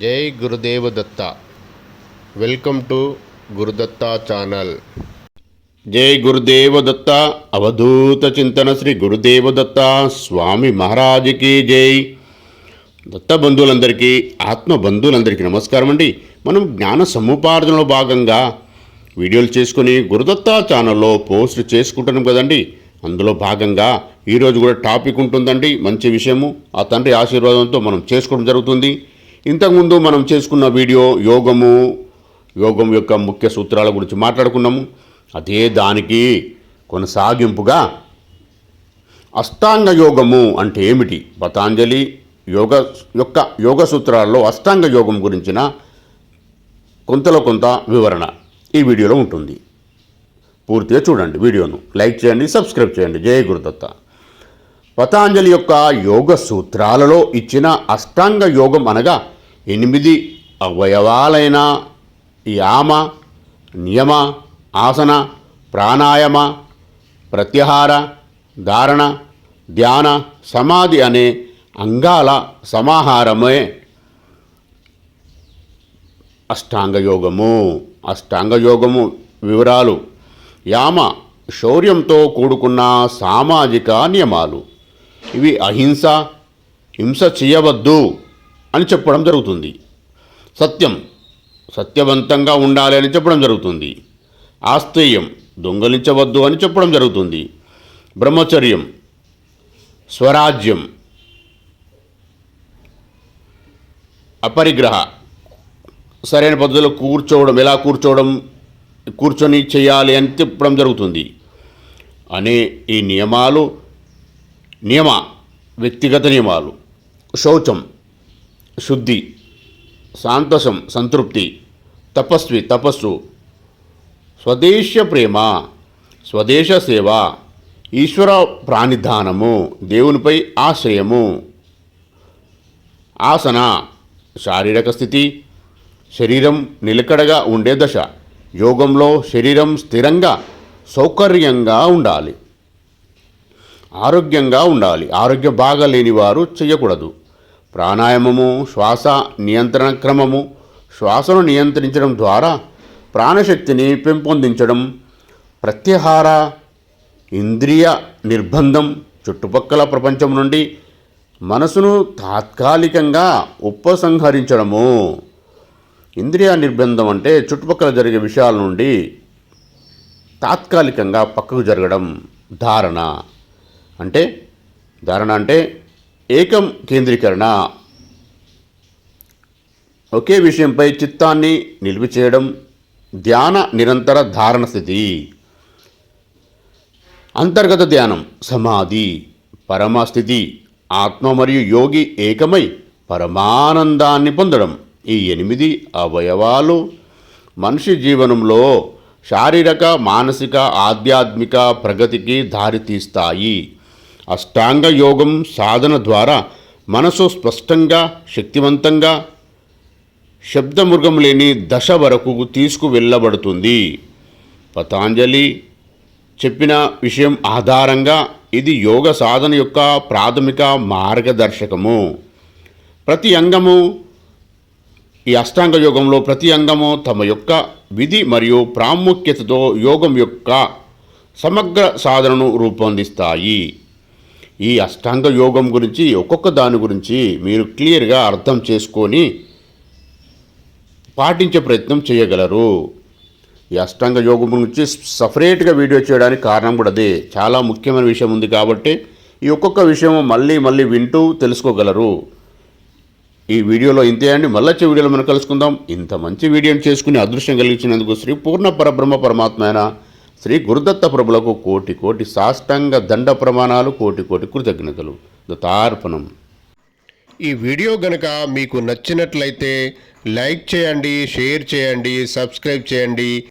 జై Gurudeva Datta welcome to Gurudatta channel. జై గురుదేవ దత్త అవధూత చింతన శ్రీ గురుదేవ దత్త స్వామి మహారాజుకి జై. దత్త బంధువులందరికీ ఆత్మ బంధువులందరికీ నమస్కారం అండి. మనం జ్ఞాన సముపార్జనలో భాగంగా వీడియోలు చేసుకుని గురుదత్త ఛానల్లో పోస్ట్ చేసుకుంటున్నాం కదండి. అందులో భాగంగా ఈరోజు కూడా టాపిక్ ఉంటుందండి. మంచి విషయము. ఆ తండ్రి ఆశీర్వాదంతో మనం చేసుకోవడం జరుగుతుంది. ఇంతకుముందు మనం చేసుకున్న వీడియో యోగము యోగం యొక్క ముఖ్య సూత్రాల గురించి మాట్లాడుకున్నాము. అదే దానికి కొనసాగింపుగా అష్టాంగ యోగము అంటే ఏమిటి? పతాంజలి యోగ యొక్క యోగ సూత్రాల్లో అష్టాంగ యోగం గురించిన కొంతలో కొంత వివరణ ఈ వీడియోలో ఉంటుంది. పూర్తిగా చూడండి వీడియోను. లైక్ చేయండి సబ్స్క్రైబ్ చేయండి. జయ గురుదత్త. పతాంజలి యొక్క యోగ సూత్రాలలో ఇచ్చిన అష్టాంగ యోగం అనగా ఎనిమిది అవయవాలైన యామ నియమ ఆసన ప్రాణాయామ ప్రత్యాహార ధారణ ధ్యాన సమాధి అనే అంగాల సమాహారమే అష్టాంగయోగము. అష్టాంగయోగము వివరాలు. యామ శౌర్యంతో కూడుకున్న సామాజిక నియమాలు. ఇవి అహింస హింస చేయవద్దు. అని చెప్పడం జరుగుతుంది. సత్యం సత్యవంతంగా ఉండాలి అని చెప్పడం జరుగుతుంది. ఆస్తేయం దొంగలించవద్దు అని చెప్పడం జరుగుతుంది. బ్రహ్మచర్యం స్వరాజ్యం అపరిగ్రహ సరైన పద్ధతిలో కూర్చోవడం ఎలా కూర్చోవడం కూర్చొని చేయాలి అని చెప్పడం జరుగుతుంది. అనే ఈ నియమాలు నియమ వ్యక్తిగత నియమాలు. శౌచం శుద్ధి శాంతసం సంతృప్తి తపస్వి తపస్సు స్వదేశ ప్రేమ స్వదేశ సేవ ఈశ్వర ప్రాణిధానము దేవునిపై ఆశ్రయము ఆసన శారీరక స్థితి శరీరం నిలకడగా ఉండే దశ యోగంలో శరీరం స్థిరంగా సౌకర్యంగా ఉండాలి ఆరోగ్యంగా ఉండాలి. ఆరోగ్యం బాగాలేని వారు చేయకూడదు. ప్రాణాయామము శ్వాస నియంత్రణ క్రమము శ్వాసను నియంత్రించడం ద్వారా ప్రాణశక్తిని పెంపొందించడం ప్రత్యాహార ఇంద్రియ నిర్బంధం చుట్టుపక్కల ప్రపంచం నుండి మనసును తాత్కాలికంగా ఉపసంహరించడము. ఇంద్రియ నిర్బంధం అంటే చుట్టుపక్కల జరిగే విషయాల నుండి తాత్కాలికంగా పక్కకు జరగడం ధారణ. అంటే ధారణ అంటే ఏకం కేంద్రీకరణ. ఒకే విషయంపై చిత్తాన్ని నిలిపి చేయడం ధ్యాన నిరంతర ధారణ స్థితి. అంతర్గత ధ్యానం సమాధి పరమస్థితి ఆత్మ మరియు యోగి ఏకమై పరమానందాన్ని పొందడం. ఈ ఎనిమిది అవయవాలు మనిషి జీవనంలో శారీరక మానసిక ఆధ్యాత్మిక ప్రగతికి దారితీస్తాయి. అష్టాంగ యోగం సాధన ద్వారా మనసు స్పష్టంగా శక్తివంతంగా శబ్దమృగం లేని దశ వరకు తీసుకువెళ్ళబడుతుంది. పతాంజలి చెప్పిన విషయం ఆధారంగా ఇది యోగ సాధన యొక్క ప్రాథమిక మార్గదర్శకము. ప్రతి అంగము ఈ అష్టాంగ యోగంలో ప్రతి అంగము తమ యొక్క విధి మరియు ప్రాముఖ్యతతో యోగం యొక్క సమగ్ర సాధనను రూపొందిస్తాయి. ఈ అష్టాంగ యోగం గురించి ఒక్కొక్క దాని గురించి మీరు క్లియర్గా అర్థం చేసుకొని పాటించే ప్రయత్నం చేయగలరు. ఈ అష్టాంగ యోగం గురించి సపరేట్గా వీడియో చేయడానికి కారణం కూడా అదే. చాలా ముఖ్యమైన విషయం ఉంది కాబట్టి ఈ ఒక్కొక్క విషయం మళ్ళీ మళ్ళీ వింటూ తెలుసుకోగలరు. ఈ వీడియోలో ఇంతే అండి. మళ్ళీ వచ్చే వీడియోలో మనం కలుసుకుందాం. ఇంత మంచి వీడియోని చేసుకుని అదృష్టం కలిగించినందుకు శ్రీ పూర్ణ పరబ్రహ్మ పరమాత్మ శ్రీ గురుదత్త ప్రభులకు కోటి కోటి సాష్టాంగ దండ ప్రమాణాలు కోటి కోటి కృతజ్ఞతలు. దత్తార్పణం ఈ వీడియో గనక మీకు నచ్చినట్లయితే లైక్ చేయండి షేర్ చేయండి సబ్స్క్రైబ్ చేయండి.